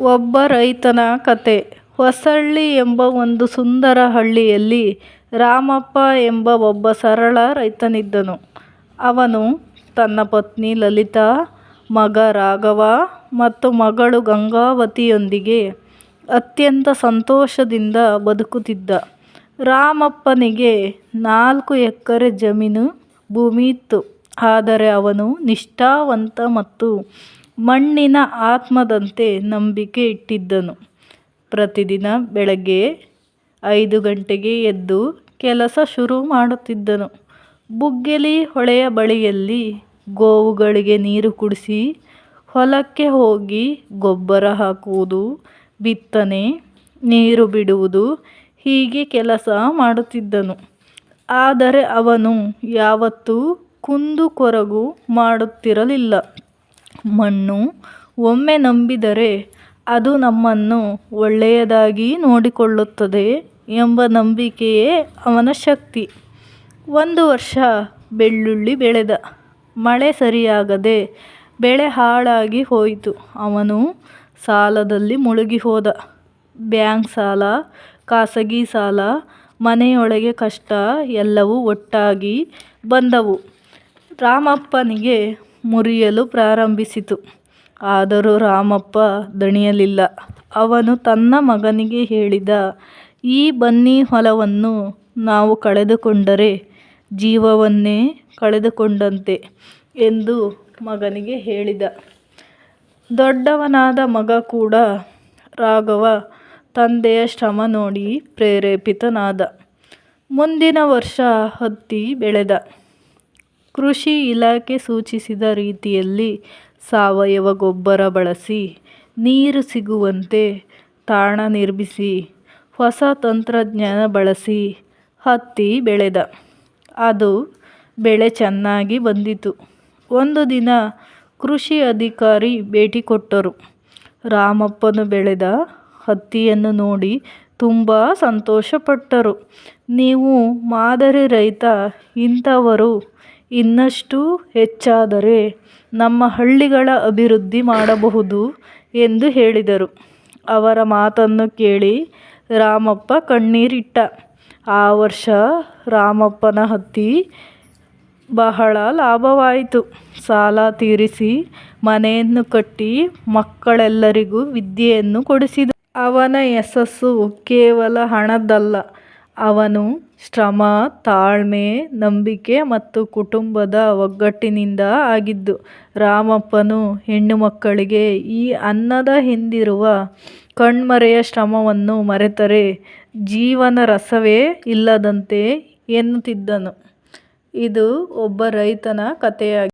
ಒಬ್ಬ ರೈತನ ಕತೆ ಹೊಸಳ್ಳಿ ಎಂಬ ಒಂದು ಸುಂದರ ಹಳ್ಳಿಯಲ್ಲಿ ರಾಮಪ್ಪ ಎಂಬ ಒಬ್ಬ ಸರಳ ರೈತನಿದ್ದನು. ಅವನು ತನ್ನ ಪತ್ನಿ ಲಲಿತಾ, ಮಗ ರಾಘವ ಮತ್ತು ಮಗಳು ಗಂಗಾವತಿಯೊಂದಿಗೆ ಅತ್ಯಂತ ಸಂತೋಷದಿಂದ ಬದುಕುತ್ತಿದ್ದ. ರಾಮಪ್ಪನಿಗೆ ನಾಲ್ಕು ಎಕರೆ ಜಮೀನು ಭೂಮಿ ಇತ್ತು ಆದರೆ ಅವನು ನಿಷ್ಠಾವಂತ ಮತ್ತು ಮಣ್ಣಿನ ಆತ್ಮದಂತೆ ನಂಬಿಕೆ ಇಟ್ಟಿದ್ದನು. ಪ್ರತಿದಿನ ಬೆಳಗ್ಗೆ ಐದು ಗಂಟೆಗೆ ಎದ್ದು ಕೆಲಸ ಶುರು ಮಾಡುತ್ತಿದ್ದನು. ಬುಗ್ಗೆಲಿ ಹೊಳೆಯ ಬಳಿಯಲ್ಲಿ ಗೋವುಗಳಿಗೆ ನೀರು ಕುಡಿಸಿ, ಹೊಲಕ್ಕೆ ಹೋಗಿ ಗೊಬ್ಬರ ಹಾಕುವುದು, ಬಿತ್ತನೆ, ನೀರು ಬಿಡುವುದು ಹೀಗೆ ಕೆಲಸ ಮಾಡುತ್ತಿದ್ದನು. ಆದರೆ ಅವನು ಯಾವತ್ತೂ ಕುಂದು ಕೊರಗು ಮಾಡುತ್ತಿರಲಿಲ್ಲ. ಮಣ್ಣು ಒಮ್ಮೆ ನಂಬಿದರೆ ಅದು ನಮ್ಮನ್ನು ಒಳ್ಳೆಯದಾಗಿ ನೋಡಿಕೊಳ್ಳುತ್ತದೆ ಎಂಬ ನಂಬಿಕೆಯೇ ಅವನ ಶಕ್ತಿ. ಒಂದು ವರ್ಷ ಬೆಳ್ಳುಳ್ಳಿ ಬೆಳೆದ. ಮಳೆ ಸರಿಯಾಗದೆ ಬೆಳೆ ಹಾಳಾಗಿ ಹೋಯಿತು. ಅವನು ಸಾಲದಲ್ಲಿ ಮುಳುಗಿ ಹೋದ ಬ್ಯಾಂಕ್ ಸಾಲ, ಖಾಸಗಿ ಸಾಲ, ಮನೆಯೊಳಗೆ ಕಷ್ಟ ಎಲ್ಲವೂ ಒಟ್ಟಾಗಿ ಬಂದವು. ರಾಮಪ್ಪನಿಗೆ ಮುರಿಯಲು ಪ್ರಾರಂಭಿಸಿತು. ಆದರೂ ರಾಮಪ್ಪ ದಣಿಯಲಿಲ್ಲ. ಅವನು ತನ್ನ ಮಗನಿಗೆ ಹೇಳಿದ, "ಈ ಬನ್ನಿ ಹೊಲವನ್ನು ನಾವು ಕಳೆದುಕೊಂಡರೆ ಜೀವವನ್ನೇ ಕಳೆದುಕೊಂಡಂತೆ" ಎಂದು ಮಗನಿಗೆ ಹೇಳಿದ. ದೊಡ್ಡವನಾದ ಮಗ ಕೂಡ ರಾಘವ ತಂದೆಯ ಶ್ರಮ ನೋಡಿ ಪ್ರೇರೇಪಿತನಾದ. ಮುಂದಿನ ವರ್ಷ ಹತ್ತಿ ಬೆಳೆದ. ಕೃಷಿ ಇಲಾಖೆ ಸೂಚಿಸಿದ ರೀತಿಯಲ್ಲಿ ಸಾವಯವ ಗೊಬ್ಬರ ಬಳಸಿ, ನೀರು ಸಿಗುವಂತೆ ತಾಣ ನಿರ್ಮಿಸಿ, ಹೊಸ ತಂತ್ರಜ್ಞಾನ ಬಳಸಿ ಹತ್ತಿ ಬೆಳೆದ. ಅದು ಬೆಳೆ ಚೆನ್ನಾಗಿ ಬಂದಿತು. ಒಂದು ದಿನ ಕೃಷಿ ಅಧಿಕಾರಿ ಭೇಟಿ ಕೊಟ್ಟರು. ರಾಮಪ್ಪನು ಬೆಳೆದ ಹತ್ತಿಯನ್ನು ನೋಡಿ ತುಂಬ ಸಂತೋಷಪಟ್ಟರು. "ನೀವು ಮಾದರಿ ರೈತ. ಇಂಥವರು ಇನ್ನಷ್ಟು ಹೆಚ್ಚಾದರೆ ನಮ್ಮ ಹಳ್ಳಿಗಳ ಅಭಿವೃದ್ಧಿ ಮಾಡಬಹುದು" ಎಂದು ಹೇಳಿದರು. ಅವರ ಮಾತನ್ನು ಕೇಳಿ ರಾಮಪ್ಪ ಕಣ್ಣೀರಿಟ್ಟ. ಆ ವರ್ಷ ರಾಮಪ್ಪನ ಹತ್ತಿ ಬಹಳ ಲಾಭವಾಯಿತು. ಸಾಲ ತೀರಿಸಿ, ಮನೆಯನ್ನು ಕಟ್ಟಿ, ಮಕ್ಕಳೆಲ್ಲರಿಗೂ ವಿದ್ಯೆಯನ್ನು ಕೊಡಿಸಿದ. ಅವನ ಯಶಸ್ಸು ಕೇವಲ ಹಣದ್ದಲ್ಲ. ಅವನ ಶ್ರಮ, ತಾಳ್ಮೆ, ನಂಬಿಕೆ ಮತ್ತು ಕುಟುಂಬದ ಒಗ್ಗಟ್ಟಿನಿಂದ ಆಗಿದ್ದು. ರಾಮಪ್ಪನು ಹೆಣ್ಣು ಮಕ್ಕಳಿಗೆ ಈ ಅನ್ನದ ಹಿಂದಿರುವ ಕಣ್ಮರೆಯ ಶ್ರಮವನ್ನು ಮರೆತರೆ ಜೀವನ ರಸವೇ ಇಲ್ಲದಂತೆ ಎನ್ನುತ್ತಿದ್ದನು. ಇದು ಒಬ್ಬ ರೈತನ ಕಥೆಯಾಗಿದೆ.